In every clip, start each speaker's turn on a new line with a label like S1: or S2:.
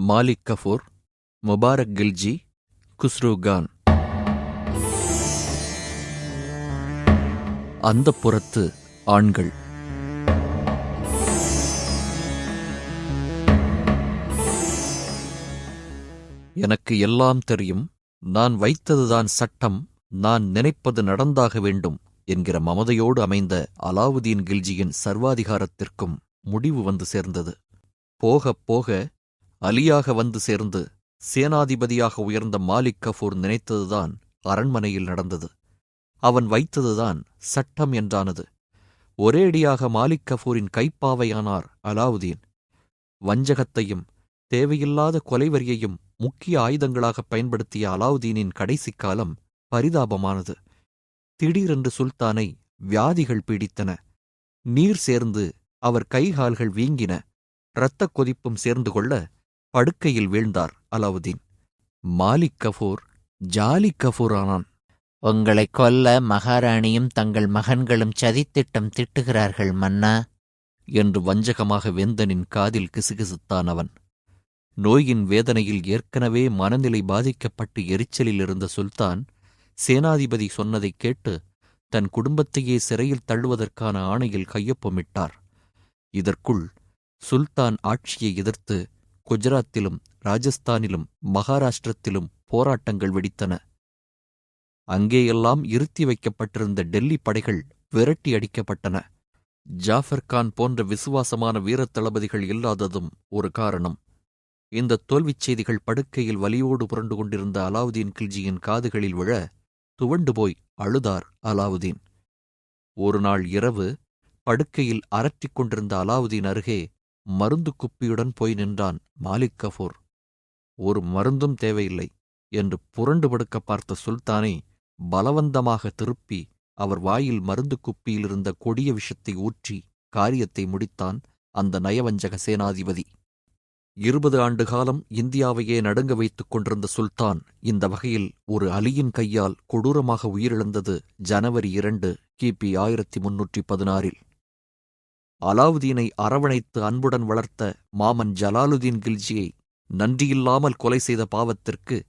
S1: மாலிக் கஃபூர் முபாரக் கில்ஜி குஸ்ரு கான். அந்த புறத்து ஆண்கள். எனக்கு எல்லாம் தெரியும் நான் வைத்ததுதான் சட்டம் நான் நினைப்பது நடந்தாக வேண்டும் என்கிற மமதையோடு அமைந்த அலாவுதீன் கில்ஜியின் சர்வாதிகாரத்திற்கும் முடிவு வந்து சேர்ந்தது. போகப் போக அலியாக வந்து சேர்ந்து சேனாதிபதியாக உயர்ந்த மாலிக் கஃபூர் நினைத்ததுதான் அரண்மனையில் நடந்தது. அவன் வைத்ததுதான் சட்டம் என்றானது. ஒரேடியாக மாலிக் கஃபூரின் கைப்பாவையானார் அலாவுதீன். வஞ்சகத்தையும் தேவையில்லாத கொலைவரியையும் முக்கிய ஆயுதங்களாக பயன்படுத்திய அலாவுதீனின் கடைசிக் காலம் பரிதாபமானது. திடீரென்று சுல்தானை வியாதிகள் பீடித்தன. நீர் சேர்ந்து அவர் கைகால்கள் வீங்கின. இரத்தக் கொதிப்பும் சேர்ந்து கொள்ள படுக்கையில் வீழ்ந்தார் அலாவுதீன். மாலிக் கஃபூர் ஜாலி கஃபூர் ஆனான்
S2: உங்களை கொல்ல மகாராணியும் தங்கள் மகன்களும் சதித்திட்டம் திட்டுகிறார்கள் மன்னா.
S1: என்று வஞ்சகமாக வேந்தனின் காதில் கிசுகிசுத்தான் அவன். நோயின் வேதனையில் ஏற்கனவே மனநிலை பாதிக்கப்பட்டு எரிச்சலில் இருந்த சுல்தான் சேனாதிபதி சொன்னதைக் கேட்டு தன் குடும்பத்தையே சிறையில் தள்ளுவதற்கான ஆணையில் கையொப்பமிட்டார். இதற்குள் சுல்தான் ஆட்சியை எதிர்த்து குஜராத்திலும் ராஜஸ்தானிலும் மகாராஷ்டிரத்திலும் போராட்டங்கள் வெடித்தன. அங்கேயெல்லாம் இருத்தி வைக்கப்பட்டிருந்த டெல்லி படைகள் விரட்டி அடிக்கப்பட்டன. ஜாஃபர் கான் போன்ற விசுவாசமான வீரத் தளபதிகள் இல்லாததும் ஒரு காரணம். இந்த தோல்விச் செய்திகள் படுக்கையில் வலியோடு புரண்டு கொண்டிருந்த அலாவுதீன் கில்ஜியின் காதுகளில் விழ துவண்டு போய் அழுதார் அலாவுதீன். ஒரு நாள் இரவு படுக்கையில் அரற்றிக் கொண்டிருந்த அலாவுதீன் அருகே மருந்து குப்பியுடன் போய் நின்றான் மாலிக் கஃபூர் ஒரு மருந்தும் தேவையில்லை என்று புரண்டு படுக்க பார்த்த சுல்தானை பலவந்தமாக திருப்பி அவர் வாயில் மருந்து குப்பியிலிருந்த கொடிய விஷத்தை ஊற்றி காரியத்தை முடித்தான் அந்த நயவஞ்சக சேனாதிபதி. இருபது ஆண்டு காலம் இந்தியாவையே நடுங்க வைத்துக் கொண்டிருந்த சுல்தான் இந்த வகையில் ஒரு அலியின் கையால் கொடூரமாக உயிரிழந்தது ஜனவரி இரண்டு கிபி ஆயிரத்தி முன்னூற்றி பதினாறில். அலாவுதீனை அரவணைத்து அன்புடன் வளர்த்த மாமன் ஜலாலுதீன் கில்ஜியை நன்றியில்லாமல் கொலை செய்த பாவத்திற்கு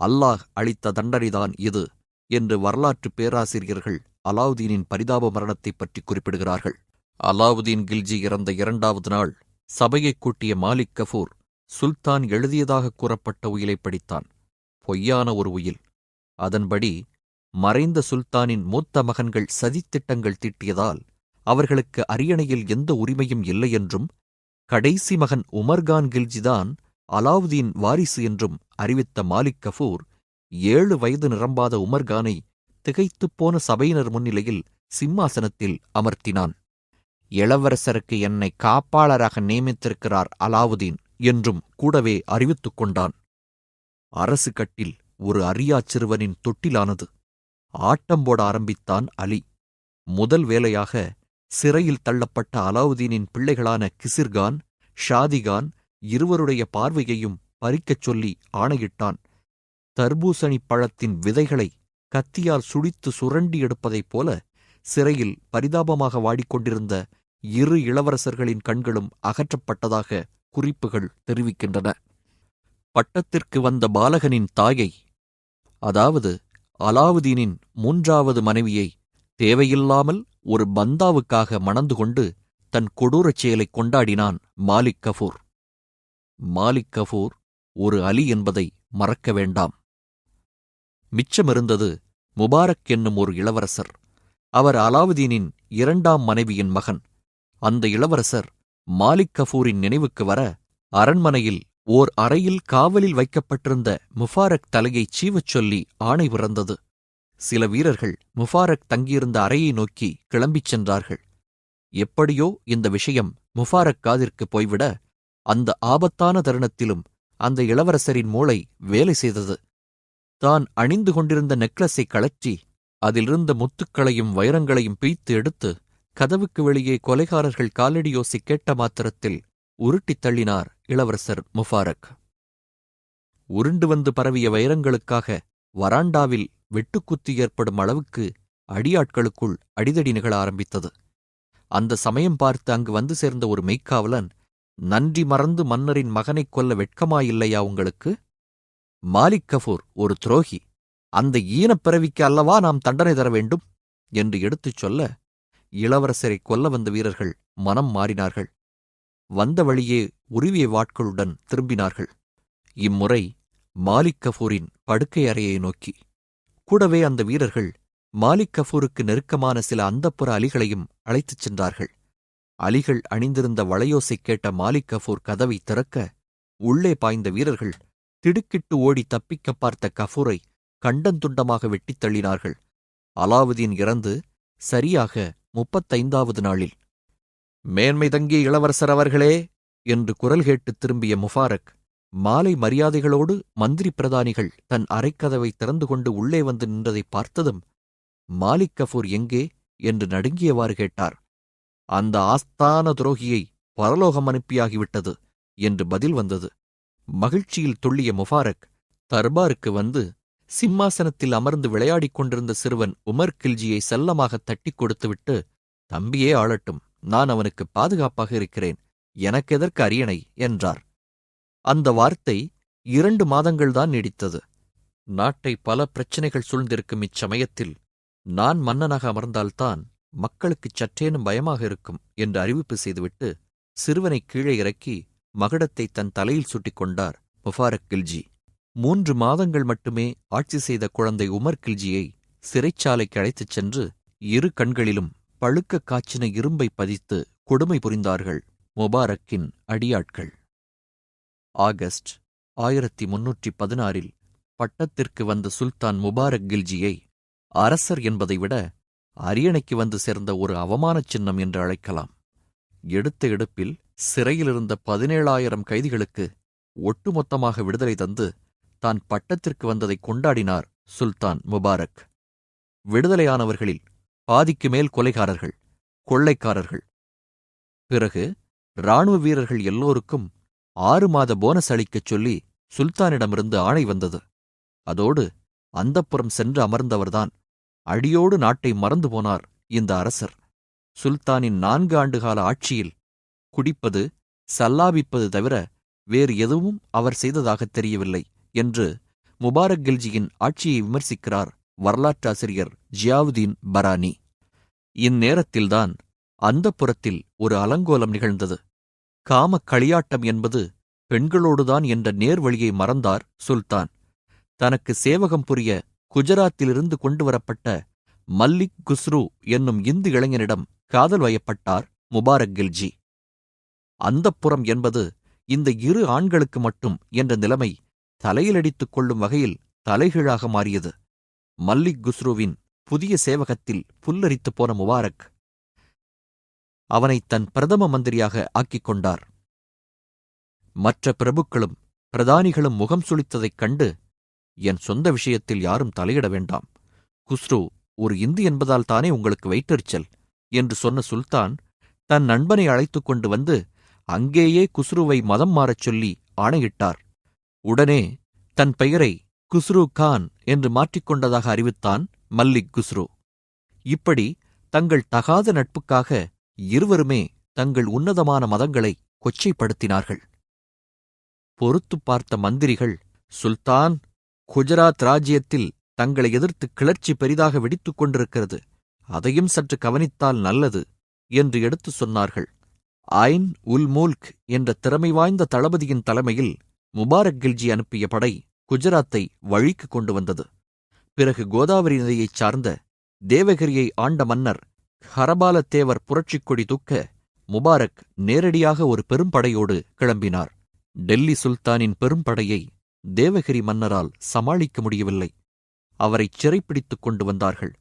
S1: அல்லாஹ் அளித்த தண்டனைதான் இது என்று வரலாற்று பேராசிரியர்கள் அலாவுதீனின் பரிதாப மரணத்தைப் பற்றி குறிப்பிடுகிறார்கள். அலாவுதீன் கில்ஜி இறந்த இரண்டாவது நாள் சபையைக் கூட்டிய மாலிக் கஃபூர் சுல்தான் எழுதியதாக கூறப்பட்ட உயிலை படித்தான். பொய்யான ஒரு உயில். அதன்படி மறைந்த சுல்தானின் மூத்த மகன்கள் சதித்திட்டங்கள் தீட்டியதால் அவர்களுக்கு அரியணையில் எந்த உரிமையும் இல்லை என்றும் கடைசி மகன் உமர்கான் கில்ஜிதான் அலாவுதீன் வாரிசு என்றும் அறிவித்த மாலிக் கஃபூர் ஏழு வயது நிரம்பாத உமர்கானை திகைத்துப் போன சபையினர் முன்னிலையில் சிம்மாசனத்தில் அமர்த்தினான்.
S2: இளவரசருக்கு என்னை காப்பாளராக நியமித்திருக்கிறார் அலாவுதீன்
S1: என்றும் கூடவே அறிவித்துக் கொண்டான். அரசு கட்டில் ஒரு அறியாச் சிறுவனின் தொட்டிலானது. ஆட்டம் போட ஆரம்பித்தான் அலி. முதல் வேலையாக சிறையில் தள்ளப்பட்ட அலாவுதீனின் பிள்ளைகளான கிசிர்கான் ஷாதிகான் இருவருடைய பார்வையையும் பறிக்கச் சொல்லி ஆணையிட்டான். தர்பூசணிப் பழத்தின் விதைகளை கத்தியால் சுடித்து சுரண்டி எடுப்பதைப் போல சிறையில் பரிதாபமாக வாடிக்கொண்டிருந்த இரு இளவரசர்களின் கண்களும் அகற்றப்பட்டதாக குறிப்புகள் தெரிவிக்கின்றன. பட்டத்திற்கு வந்த பாலகனின் தாயை அதாவது அலாவுதீனின் மூன்றாவது மனைவியை தேவையில்லாமல் ஒரு பந்தாவுக்காக மணந்து கொண்டு தன் கொடூரச் செயலைக் கொண்டாடினான் மாலிக் கஃபூர். மாலிக் கஃபூர் ஒரு அலி என்பதை மறக்க வேண்டாம். மிச்சமிருந்தது முபாரக் என்னும் ஒரு இளவரசர். அவர் அலாவுதீனின் இரண்டாம் மனைவியின் மகன். அந்த இளவரசர் மாலிக் கஃபூரின் நினைவுக்கு வர அரண்மனையில் ஓர் அறையில் காவலில் வைக்கப்பட்டிருந்த முஃபாரக் தலையைச் சீவச் சொல்லி ஆணை பிறந்தது. சில வீரர்கள் முஃபாரக் தங்கியிருந்த அறையை நோக்கி கிளம்பிச் சென்றார்கள். எப்படியோ இந்த விஷயம் முஃபாரக் காதிற்கு போய்விட அந்த ஆபத்தான தருணத்திலும் அந்த இளவரசரின் மூளை வேலை செய்தது. தான் அணிந்து கொண்டிருந்த நெக்லஸை கழற்றி அதிலிருந்த முத்துக்களையும் வைரங்களையும் பிய்த்து எடுத்து கதவுக்கு வெளியே கொலைகாரர்கள் காலடியோசி கேட்ட மாத்திரத்தில் உருட்டித் தள்ளினார் இளவரசர் முஃபாரக். உருண்டு வந்து பரவிய வைரங்களுக்காக வராண்டாவில் வெட்டுக்குத்து ஏற்படும் அளவுக்கு அடியாட்களுக்குள் அடிதடி நிகழ ஆரம்பித்தது. அந்த சமயம் பார்த்து அங்கு வந்து சேர்ந்த ஒரு மெய்க்காவலன் நன்றி மறந்து மன்னரின் மகனைக் கொல்ல வெட்கமாயில்லையா உங்களுக்கு? மாலிக் கஃபூர் ஒரு துரோகி. அந்த ஈனப் பிறவிக்கு அல்லவா நாம் தண்டனை தர வேண்டும்? என்று எடுத்துச் சொல்ல இளவரசரை கொல்ல வந்த வீரர்கள் மனம் மாறினார்கள். வந்த வழியே உருவிய வாட்களுடன் திரும்பினார்கள். இம்முறை மாலிக் கஃபூரின் படுக்கை அறையை நோக்கி. கூடவே அந்த வீரர்கள் மாலிக் கஃபூருக்கு நெருக்கமான சில அந்தப்புற அலிகளையும் அழைத்துச் சென்றார்கள். அலிகள் அணிந்திருந்த வளையோசை கேட்ட மாலிக் கஃபூர் கதவை திறக்க உள்ளே பாய்ந்த வீரர்கள் திடுக்கிட்டு ஓடி தப்பிக்க பார்த்த கஃபூரை கண்டந்துண்டமாக வெட்டித் தள்ளினார்கள். அலாவுதீன் இறந்து சரியாக முப்பத்தைந்தாவது நாளில். மேன்மை தங்கிய இளவரசர் அவர்களே! என்று குரல் கேட்டு திரும்பிய முஃபாரக் மாலை மரியாதைகளோடு மந்திரி பிரதானிகள் தன் அறைக்கதவை திறந்து கொண்டு உள்ளே வந்து நின்றதை பார்த்ததும் மாலிக் கஃபூர் எங்கே? என்று நடுங்கியவாறு கேட்டார். அந்த ஆஸ்தான துரோகியை பரலோகம் அனுப்பியாகிவிட்டது என்று பதில் வந்தது. மகிழ்ச்சியில் துள்ளிய முபாரக் தர்பாருக்கு வந்து சிம்மாசனத்தில் அமர்ந்து விளையாடிக் கொண்டிருந்த சிறுவன் உமர் கில்ஜியை செல்லமாக தட்டிக் கொடுத்துவிட்டு தம்பியே ஆளட்டும் நான் அவனுக்கு பாதுகாப்பாக இருக்கிறேன் எனக்கெதற்கு அரியணை? என்றார். அந்த வார்த்தை இரண்டு மாதங்கள்தான் நீடித்தது. நாட்டை பல பிரச்சனைகள் சூழ்ந்திருக்கும் இச்சமயத்தில் நான் மன்னனாக அமர்ந்தால்தான் மக்களுக்குச் சற்றேனும் பயமாக இருக்கும் என்று அறிவிப்பு செய்துவிட்டு சிறுவனை கீழே இறக்கி மகடத்தை தன் தலையில் சுட்டிக் கொண்டார் முபாரக் கில்ஜி. மூன்று மாதங்கள் மட்டுமே ஆட்சி செய்த குழந்தை உமர் கில்ஜியை சிறைச்சாலைக்கு அழைத்துச் சென்று இரு கண்களிலும் பழுக்க காய்ச்சின இரும்பை பதித்து கொடுமை புரிந்தார்கள் முபாரக்கின் அடியாட்கள். ஆகஸ்ட் ஆயிரத்தி முன்னூற்றி பதினாறில் பட்டத்திற்கு வந்த சுல்தான் முபாரக் கில்ஜியை அரசர் என்பதை விட அரியணைக்கு வந்து சேர்ந்த ஒரு அவமானச் சின்னம் என்று அழைக்கலாம். எடுத்த எடுப்பில் சிறையிலிருந்த பதினேழாயிரம் கைதிகளுக்கு ஒட்டுமொத்தமாக விடுதலை தந்து தான் பட்டத்திற்கு வந்ததை கொண்டாடினார் சுல்தான் முபாரக். விடுதலையானவர்களில் பாதிக்கு மேல் கொலைகாரர்கள் கொள்ளைக்காரர்கள். பிறகு இராணுவ வீரர்கள் எல்லோருக்கும் ஆறு மாத போனஸ் அளிக்கச் சொல்லி சுல்தானிடமிருந்து ஆணை வந்தது. அதோடு அந்தப்புறம் சென்று அமர்ந்தவர்தான். அடியோடு நாட்டை மறந்து போனார் இந்த அரசர். சுல்தானின் நான்கு ஆண்டுகால ஆட்சியில் குடிப்பது சல்லாபிப்பது தவிர வேறு எதுவும் அவர் செய்ததாகத் தெரியவில்லை என்று முபாரக் கில்ஜியின் ஆட்சியை விமர்சிக்கிறார் வரலாற்றாசிரியர் ஜியாவுதீன் பரானி. இந்நேரத்தில்தான் அந்தப்புறத்தில் ஒரு அலங்கோலம் நிகழ்ந்தது. காமக் களியாட்டம் என்பது பெண்களோடுதான் என்ற நேர்வழியை மறந்தார் சுல்தான். தனக்கு சேவகம் புரிய குஜராத்திலிருந்து கொண்டுவரப்பட்ட மல்லிக் குஸ்ரு என்னும் இந்து இளைஞனிடம் காதல் வயப்பட்டார் முபாரக் கில்ஜி. அந்தப்புறம் என்பது இந்த இரு ஆண்களுக்கு மட்டும் என்ற நிலைமை தலையிலடித்துக் கொள்ளும் வகையில் தலைகீழாக மாறியது. மல்லிக் குஸ்ருவின் புதிய சேவகத்தில் புல்லரித்துப் போன முபாரக் அவனை தன் பிரதம மந்திரியாக ஆக்கிக் கொண்டார் மற்ற பிரபுக்களும் பிரதானிகளும் முகம் சுளித்ததைக் கண்டு என் சொந்த விஷயத்தில் யாரும் தலையிட வேண்டாம். குஸ்ரு ஒரு இந்து என்பதால் தானே உங்களுக்கு வயிற்றெரிச்சல்? என்று சொன்ன சுல்தான் தன் நண்பனை அழைத்துக் கொண்டு வந்து அங்கேயே குஸ்ருவை மதம் மாறச் சொல்லி ஆணையிட்டார். உடனே தன் பெயரை குஸ்ரு கான் என்று மாற்றிக்கொண்டதாக அறிவித்தான் மல்லிக் குஸ்ரு. இப்படி தங்கள் தகாத நட்புக்காக இருவருமே தங்கள் உன்னதமான மதங்களை கொச்சைப்படுத்தினார்கள். பொறுத்துப் பார்த்த மந்திரிகள் சுல்தான் குஜராத் ராஜ்யத்தில் தங்களை எதிர்த்து கிளர்ச்சி பெரிதாக வெடித்துக் கொண்டிருக்கிறது. அதையும் சற்று கவனித்தால் நல்லது என்று எடுத்துச் சொன்னார்கள். ஐன் உல் மூல்க் என்ற திறமை வாய்ந்த தளபதியின் தலைமையில் முபாரக் கில்ஜி அனுப்பிய படை குஜராத்தை வழிக்கு கொண்டு வந்தது. பிறகு கோதாவரி நதியைச் சார்ந்த தேவகிரியை ஆண்ட மன்னர் ஹரபாலத்தேவர் புரட்சிக் கொடி தூக்க முபாரக் நேரடியாக ஒரு பெரும்படையோடு கிளம்பினார். டெல்லி சுல்தானின் பெரும்படையை தேவகிரி மன்னரால் சமாளிக்க முடியவில்லை. அவரைச் சிறைப்பிடித்துக் கொண்டு வந்தார்கள்.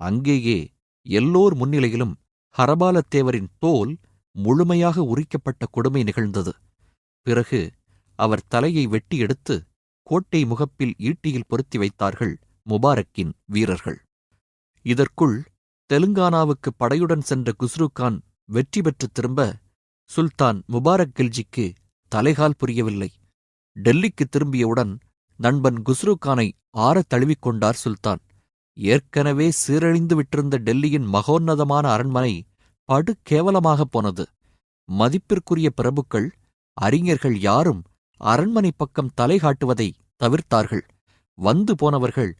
S1: அங்கேயே எல்லோர் முன்னிலையிலும் ஹரபாலத்தேவரின் தோல் முழுமையாக உரிக்கப்பட்ட கொடுமை நிகழ்ந்தது. பிறகு அவர் தலையை வெட்டி எடுத்து கோட்டை முகப்பில் ஈட்டியில் பொருத்தி வைத்தார்கள் முபாரக்கின் வீரர்கள். இதற்குள் தெலுங்கானாவுக்கு படையுடன் சென்ற குஸ்ருகான் வெற்றி பெற்று திரும்ப சுல்தான் முபாரக் கில்ஜிக்கு தலைகால் புரியவில்லை. டெல்லிக்கு திரும்பியவுடன் நண்பன் குஸ்ருகானை ஆறத் தழுவிக்கொண்டார் சுல்தான். ஏற்கனவே சீரழிந்து விட்டிருந்த டெல்லியின் மகோன்னதமான அரண்மனை படு கேவலமாகப் போனது. மதிப்பிற்குரிய பிரபுக்கள் அறிஞர்கள் யாரும் அரண்மனை பக்கம் தலை காட்டுவதை தவிர்த்தார்கள். வந்து போனவர்கள்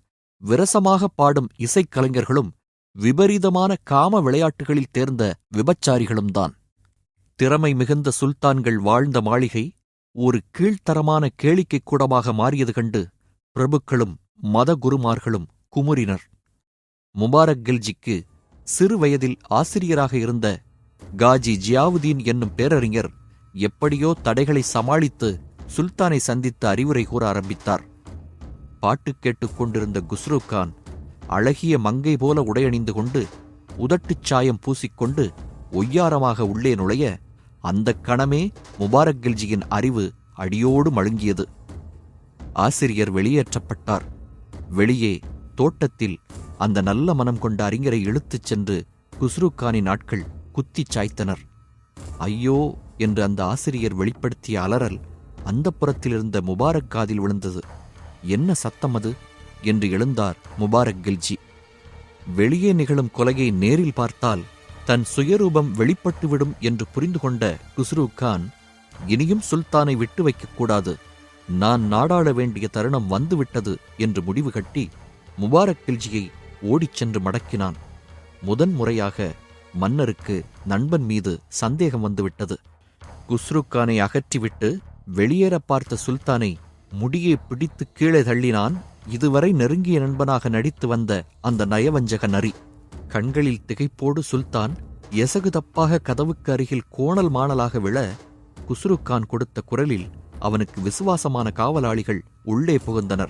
S1: விரசமாக பாடும் இசைக்கலைஞர்களும் விபரீதமான காம விளையாட்டுகளில் தேர்ந்த விபச்சாரிகளும்தான் திறமை மிகுந்த சுல்தான்கள் வாழ்ந்த மாளிகை ஒரு கீழ்த்தரமான கேளிக்கைக் கூடமாக மாறியது கண்டு பிரபுக்களும் மதகுருமார்களும் குமுறினர். முபாரக் கில்ஜிக்கு சிறு வயதில் ஆசிரியராக இருந்த காஜி ஜியாவுதீன் என்னும் பேரறிஞர் எப்படியோ தடைகளை சமாளித்து சுல்தானை சந்தித்து அறிவுரை கூற ஆரம்பித்தார். பாட்டு கேட்டுக் கொண்டிருந்த குஸ்ரு கான் அழகிய மங்கை போல உடையணிந்து கொண்டு உதட்டுச் சாயம் பூசிக்கொண்டு ஒய்யாரமாக உள்ளே நுழைய அந்தக் கணமே முபாரக் கில்ஜியின் அறிவு அடியோடு மழுங்கியது. ஆசிரியர் வெளியேற்றப்பட்டார். வெளியே தோட்டத்தில் அந்த நல்ல மனம் கொண்ட அறிஞரை இழுத்துச் சென்று குஸ்ருக்கானின் ஆட்கள் குத்திச் சாய்த்தனர். ஐயோ! என்று அந்த ஆசிரியர் வெளிப்படுத்திய அலறல் அந்த புறத்திலிருந்த முபாரக் காதில் விழுந்தது. என்ன சத்தம் அது? என்று எழுந்தார் முபாரக் கில்ஜி. வெளியே நிகழும் கொலையை நேரில் பார்த்தால் தன் சுயரூபம் வெளிப்பட்டுவிடும் என்று புரிந்து கொண்ட குஸ்ரு கான் இனியும் சுல்தானை விட்டு வைக்கக்கூடாது நான் நாடாள வேண்டிய தருணம் வந்துவிட்டது என்று முடிவு கட்டி முபாரக் கில்ஜியை ஓடிச் சென்று மடக்கினான். முதன் முறையாக மன்னருக்கு நண்பன் மீது சந்தேகம் வந்துவிட்டது. குஸ்ருக்கானை அகற்றிவிட்டு வெளியேற பார்த்த சுல்தானை முடியை பிடித்து கீழே தள்ளினான் இதுவரை நெருங்கிய நண்பனாக நடித்து வந்த அந்த நயவஞ்சக நரி. கண்களில் திகைப்போடு சுல்தான் எசகு தப்பாக கதவுக்கு அருகில் கோணல் மாணலாக விழ குஸ்ருக்கான் கொடுத்த குரலில் அவனுக்கு விசுவாசமான காவலாளிகள் உள்ளே புகுந்தனர்.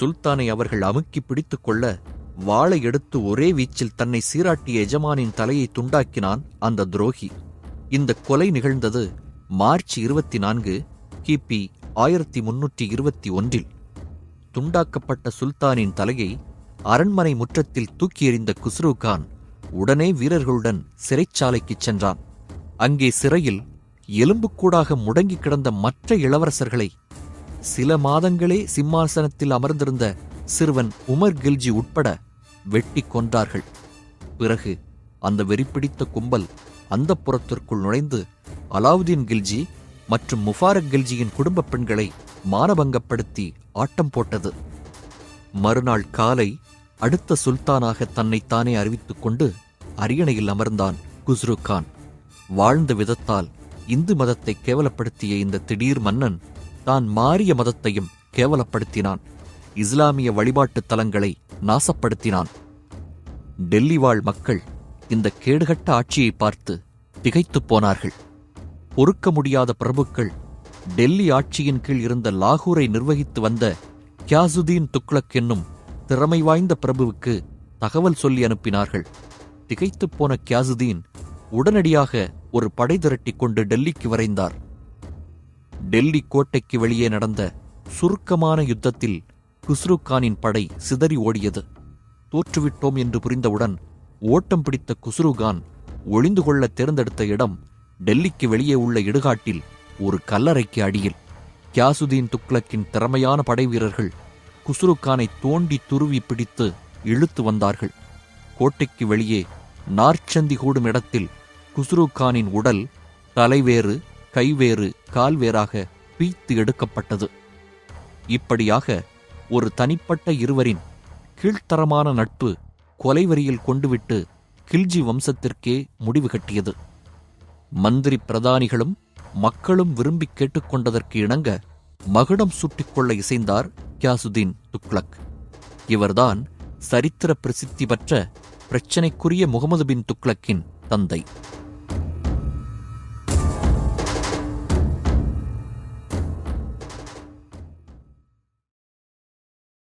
S1: சுல்தானை அவர்கள் அமுக்கி பிடித்துக் கொள்ள வாளை எடுத்து ஒரே வீச்சில் தன்னை சீராட்டிய எஜமானின் தலையை துண்டாக்கினான் அந்த துரோகி. இந்த கொலை நிகழ்ந்தது மார்ச் இருபத்தி நான்கு கிபி ஆயிரத்தி முன்னூற்றி இருபத்தி ஒன்றில். துண்டாக்கப்பட்ட சுல்தானின் தலையை அரண்மனை முற்றத்தில் தூக்கி எறிந்த குஸ்ரு கான் உடனே வீரர்களுடன் சிறைச்சாலைக்குச் சென்றான். அங்கே சிறையில் எலும்புக்கூடாக முடங்கி கிடந்த மற்ற இளவரசர்களை சில மாதங்களே சிம்மாசனத்தில் அமர்ந்திருந்த சிறுவன் உமர் கில்ஜி உட்பட வெட்டி கொன்றார்கள். பிறகு அந்த வெறிப்பிடித்த கும்பல் அந்த புறத்திற்குள் நுழைந்து அலாவுதீன் கில்ஜி மற்றும் முஃபாரக் கில்ஜியின் குடும்ப பெண்களை மானபங்கப்படுத்தி ஆட்டம் போட்டது. மறுநாள் காலை அடுத்த சுல்தானாக தன்னைத்தானே அறிவித்துக் கொண்டு அரியணையில் அமர்ந்தான் குஸ்ரு கான். வாழ்ந்த விதத்தால் இந்து மதத்தை கேவலப்படுத்திய இந்த திடீர் மன்னன் தான் மாறிய மதத்தையும் கேவலப்படுத்தினான். இஸ்லாமிய வழிபாட்டுத் தலங்களை நாசப்படுத்தினான். டெல்லி வாழ் மக்கள் இந்த கேடுகட்ட ஆட்சியை பார்த்து திகைத்துப் போனார்கள். பொறுக்க முடியாத பிரபுக்கள் டெல்லி ஆட்சியின் கீழ் இருந்த லாகூரை நிர்வகித்து வந்த கியாசுதீன் துக்ளக் என்னும் திறமை வாய்ந்த பிரபுவுக்கு தகவல் சொல்லி அனுப்பினார்கள். திகைத்துப் போன கியாசுதீன் உடனடியாக ஒரு படை திரட்டிக் கொண்டு டெல்லிக்கு விரைந்தார். டெல்லி கோட்டைக்கு வெளியே நடந்த சுருக்கமான யுத்தத்தில் குஸ்ரு கானின் படை சிதறி ஓடியது. தோற்றுவிட்டோம் என்று புரிந்தவுடன் ஓட்டம் பிடித்த குஸ்ருகான் ஒளிந்து கொள்ள தேர்ந்தெடுத்த இடம் டெல்லிக்கு வெளியே உள்ள இடுகாட்டில் ஒரு கல்லறைக்கு அடியில் கியாசுதீன் துக்ளக்கின் திறமையான படைவீரர்கள் குசுருக்கானை தோண்டி துருவி பிடித்து இழுத்து வந்தார்கள். கோட்டைக்கு வெளியே நார்ச்சந்தி கூடும் இடத்தில் குசுருக்கானின் உடல் தலைவேறு கைவேறு கால்வேறாக பீத்து எடுக்கப்பட்டது. இப்படியாக ஒரு தனிப்பட்ட இருவரின் கீழ்த்தரமான நட்பு கொலைவரியில் கொண்டுவிட்டு கில்ஜி வம்சத்திற்கே முடிவு கட்டியது. மந்திரி பிரதானிகளும் மக்களும் விரும்பி கேட்டுக்கொண்டதற்கு இணங்க மகுடம் சுட்டிக்கொள்ள இசைந்தார் கியாசுதீன் துக்ளக். இவர்தான் சரித்திர பிரசித்தி பெற்ற பிரச்சினைக்குரிய முகமது பின் துக்ளக்கின் தந்தை.